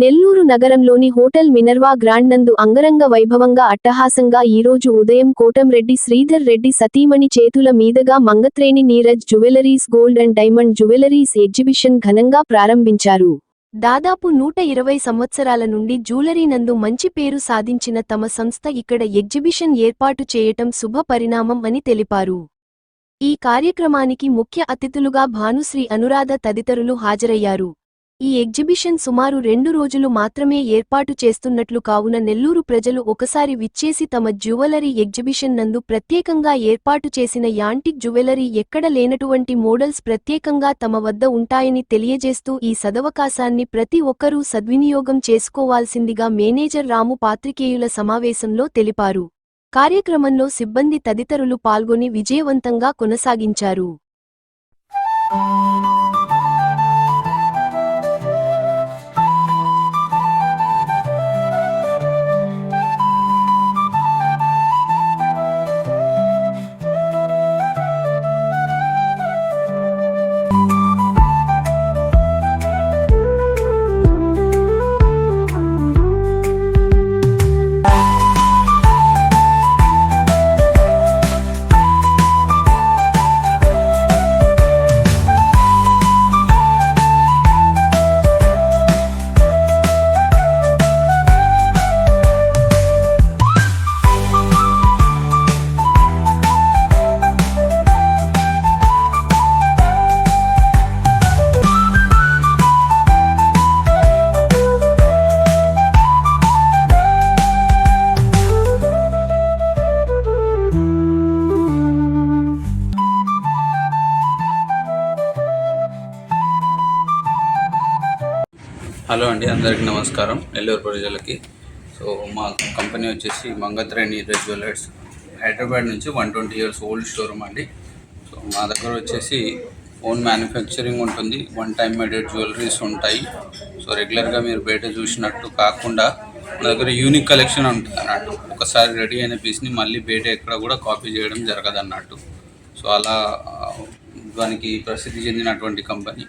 నెల్లూరు నగరంలోని hotel Minerva grand నందు అంగరంగ వైభవంగా అట్టహాసంగా ఈరోజు ఉదయం కోటంరెడ్డి శ్రీధర్ రెడ్డి సతీమణి చేతుల మీదుగా Mangatreni Neeraj jewelleries gold and diamond jewelleries exhibition ఘనంగా ప్రారంభించారు. దాదాపు నూట ఇరవై సంవత్సరాల నుండి జ్యువెలరీ నందు మంచి పేరు సాధించిన తమ సంస్థ ఇక్కడ ఎగ్జిబిషన్ ఏర్పాటు చేయటం శుభ పరిణామం అని తెలిపారు. ఈ కార్యక్రమానికి ముఖ్య అతిథులుగా భానుశ్రీ అనురాధ తదితరులు హాజరయ్యారు. ఈ ఎగ్జిబిషన్ సుమారు రెండు రోజులు మాత్రమే ఏర్పాటు చేస్తున్నట్లు కావున నెల్లూరు ప్రజలు ఒకసారి విచ్చేసి తమ జ్యువెలరీ ఎగ్జిబిషన్ నందు ప్రత్యేకంగా ఏర్పాటు చేసిన యాంటిక్ జ్యువెలరీ ఎక్కడ లేనటువంటి మోడల్స్ ప్రత్యేకంగా తమ వద్ద ఉంటాయని తెలియజేస్తూ ఈ సదవకాశాన్ని ప్రతి ఒక్కరూ సద్వినియోగం చేసుకోవాల్సిందిగా మేనేజర్ రాము పాత్రికేయుల సమావేశంలో తెలిపారు. కార్యక్రమంలో సిబ్బంది తదితరులు పాల్గొని విజయవంతంగా కొనసాగించారు. హలో అండి అందరికీ నమస్కారం. నెల్లూరు ప్రజలకి. సో మా కంపెనీ వచ్చేసి మంగత్రేణి రెడ్ జ్యువెలర్స్. హైదరాబాద్ నుంచి one twenty years old showroom అండి. సో మా దగ్గర వచ్చేసి ఓన్ మ్యానుఫ్యాక్చరింగ్ ఉంటుంది. వన్ టైం మేడెడ్ జ్యువెలరీస్ ఉంటాయి. సో రెగ్యులర్గా మీరు బయట చూసినట్టు కాకుండా మన దగ్గర యూనిక్ కలెక్షన్ ఉంటుంది అన్నట్టు. ఒకసారి రెడీ అయిన పీస్ని మళ్ళీ బయట ఎక్కడ కూడా కాపీ చేయడం జరగదు అన్నట్టు సో అలా దానికి ప్రసిద్ధి చెందినటువంటి కంపెనీ.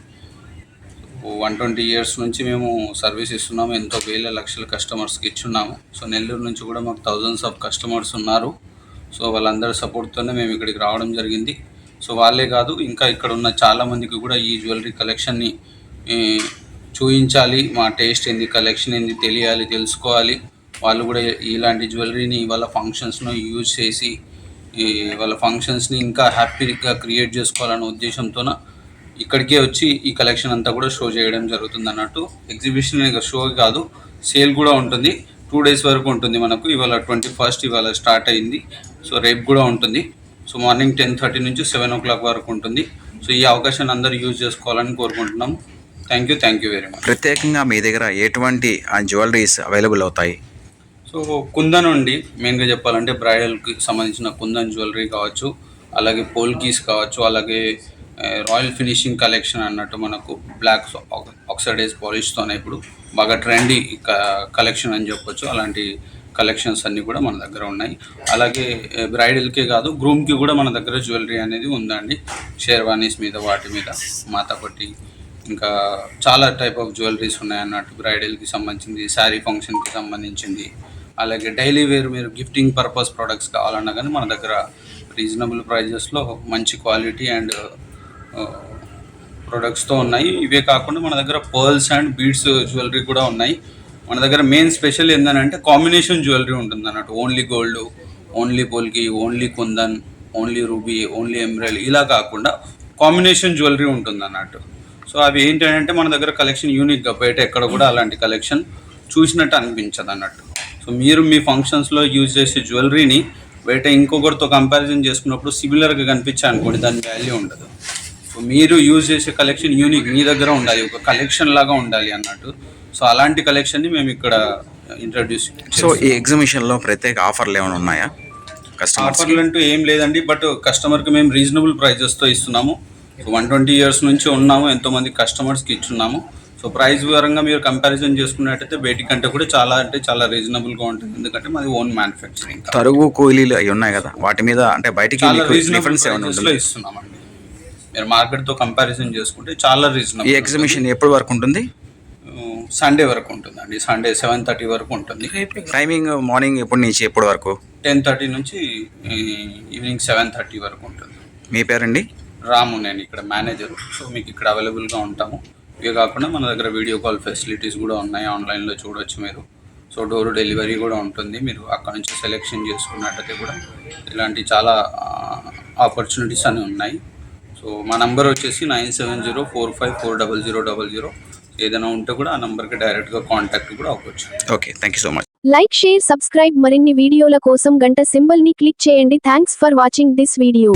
వన్ ట్వంటీ ఇయర్స్ నుంచి మేము సర్వీస్ ఇస్తున్నాము. ఎంతో వేల లక్షల కస్టమర్స్కి ఇచ్చున్నాము. సో నెల్లూరు నుంచి కూడా మాకు థౌజండ్స్ ఆఫ్ కస్టమర్స్ ఉన్నారు. సో వాళ్ళందరి సపోర్ట్తోనే మేము ఇక్కడికి రావడం జరిగింది. సో వాళ్ళే కాదు ఇంకా ఇక్కడ ఉన్న చాలామందికి కూడా ఈ జ్యువెలరీ కలెక్షన్ని చూయించాలి. చూపించాలి మా టేస్ట్ ఏంది కలెక్షన్ ఏంది తెలియాలి తెలుసుకోవాలి. వాళ్ళు కూడా ఇలాంటి జ్యువెలరీని వాళ్ళ ఫంక్షన్స్లో యూజ్ చేసి వాళ్ళ ఫంక్షన్స్ని ఇంకా హ్యాపీగా క్రియేట్ చేసుకోవాలనే ఉద్దేశంతోన ఇక్కడికే వచ్చి ఈ కలెక్షన్ అంతా కూడా షో చేయడం జరుగుతుంది అన్నట్టు ఎగ్జిబిషన్ ఇక షో కాదు సేల్ కూడా ఉంటుంది. టూ డేస్ వరకు ఉంటుంది మనకు. ఇవాళ ట్వంటీ ఫస్ట్ ఇవాళ స్టార్ట్ అయింది. సో రేపు కూడా ఉంటుంది. సో మార్నింగ్ టెన్ థర్టీ నుంచి సెవెన్ ఓ క్లాక్ వరకు ఉంటుంది. సో ఈ అవకాశాన్ని అందరూ యూజ్ చేసుకోవాలని కోరుకుంటున్నాం thank you thank you very much ప్రత్యేకంగా మీ దగ్గర ఎటువంటి జ్యువెలరీస్ అవైలబుల్ అవుతాయి? సో కుందన్ ఉండి మెయిన్గా చెప్పాలంటే బ్రైడల్కి సంబంధించిన కుందన్ జ్యువెలరీ కావచ్చు అలాగే పోల్కీస్ కావచ్చు అలాగే రాయల్ ఫినిషింగ్ కలెక్షన్ అన్నట్టు మనకు బ్లాక్ ఆక్సైడైజ్ పాలిష్తోనే ఇప్పుడు బాగా ట్రెండీ కలెక్షన్ అని చెప్పొచ్చు. అలాంటి కలెక్షన్స్ అన్నీ కూడా మన దగ్గర ఉన్నాయి. అలాగే బ్రైడల్కే కాదు గ్రూమ్కి కూడా మన దగ్గర జ్యువెలరీ అనేది ఉందండి. షేర్వానీస్ మీద వాటి మీద మాతాపట్టి ఇంకా చాలా టైప్ ఆఫ్ జ్యువెలరీస్ ఉన్నాయి అన్నట్టు బ్రైడల్కి సంబంధించింది శారీ ఫంక్షన్కి సంబంధించింది. అలాగే డైలీ వేర్ మీరు గిఫ్టింగ్ పర్పస్ ప్రొడక్ట్స్ కావాలన్నా కానీ మన దగ్గర రీజనబుల్ ప్రైజెస్లో మంచి క్వాలిటీ అండ్ ప్రొడక్ట్స్తో ఉన్నాయి. ఇవే కాకుండా మన దగ్గర పర్ల్స్ అండ్ బీడ్స్ జ్యువెలరీ కూడా ఉన్నాయి. మన దగ్గర మెయిన్ స్పెషల్ ఏంటంటే కాంబినేషన్ జ్యువెలరీ ఉంటుంది అన్నట్టు only gold only polki only kundan only ruby only emerald ఇలా కాకుండా కాంబినేషన్ జ్యువెలరీ ఉంటుంది అన్నట్టు సో అవి ఏంటంటే మన దగ్గర కలెక్షన్ యూనిక్గా బయట ఎక్కడ కూడా అలాంటి కలెక్షన్ చూసినట్టు అనిపించదు అన్నట్టు సో మీరు మీ ఫంక్షన్స్లో యూజ్ చేసే జ్యువెలరీని బయట ఇంకొకరితో కంపారిజన్ చేసుకున్నప్పుడు సిమిలర్గా కనిపించే అనుకోండి దాని వాల్యూ ఉండదు. మీరు యూజ్ చేసే కలెక్షన్ యూనిక్ మీ దగ్గర ఉండాలి ఒక కలెక్షన్ లాగా ఉండాలి అన్నట్టు. సో అలాంటి కలెక్షన్ని మేము ఇక్కడ ఇంట్రడ్యూస్ సో ఈ ఎగ్జిబిషన్లో ప్రత్యేక ఆఫర్లు ఏమైనా ఉన్నాయా? ఆఫర్లు అంటూ ఏం లేదండి బట్ కస్టమర్కి మేము రీజనబుల్ ప్రైజెస్తో ఇస్తున్నాము. వన్ ట్వంటీ ఇయర్స్ నుంచి ఉన్నాము ఎంతోమంది కస్టమర్స్కి ఇచ్చున్నాము. సో ప్రైస్ పరంగా మీరు కంపారిజన్ చేసుకున్నట్టయితే బయటి కంటే కూడా చాలా అంటే చాలా రీజనబుల్గా ఉంటుంది. ఎందుకంటే మాది ఓన్ మ్యానుఫ్యాక్చరింగ్ తరుగు కూలీలు అవి ఉన్నాయి కదా వాటి మీద అంటే బయటికి ఇస్తున్నామండి. మీరు మార్కెట్తో కంపారిజన్ చేసుకుంటే చాలా ఈ రీజనబుల్ ఎగ్జిబిషన్ ఎప్పటి వరకు ఉంటుంది? సండే వరకు ఉంటుందండి. సండే సెవెన్ థర్టీ వరకు ఉంటుంది. టైమింగ్ మార్నింగ్ ఎప్పటి నుంచి ఎప్పటి వరకు? టెన్ థర్టీ నుంచి ఈ, ఈవినింగ్ సెవెన్ థర్టీ వరకు ఉంటుంది. మీ పేరండి? రాము నేను ఇక్కడ మేనేజర్ సో మీకు ఇక్కడ అవైలబుల్గా ఉంటాము. ఇవే కాకుండా మన దగ్గర వీడియో కాల్ ఫెసిలిటీస్ కూడా ఉన్నాయి. ఆన్లైన్లో చూడొచ్చు మీరు. సో డోర్ డెలివరీ కూడా ఉంటుంది. మీరు అక్కడ నుంచి సెలెక్షన్ చేసుకున్నట్టయితే కూడా ఇలాంటి చాలా ఆపర్చునిటీస్ అని ఉన్నాయి. సో మా నంబర్ వచ్చేసి nine seven zero four five four double zero double zero. ఏదైనా ఉంటే కూడా ఆ నెంబర్కి డైరెక్ట్గా కాంటాక్ట్ కూడా అవ్వచ్చు. Okay thank you so much. Like share subscribe మరిన్ని వీడియోల కోసం గంట సింబల్ని క్లిక్ చేయండి. Thanks for watching this video.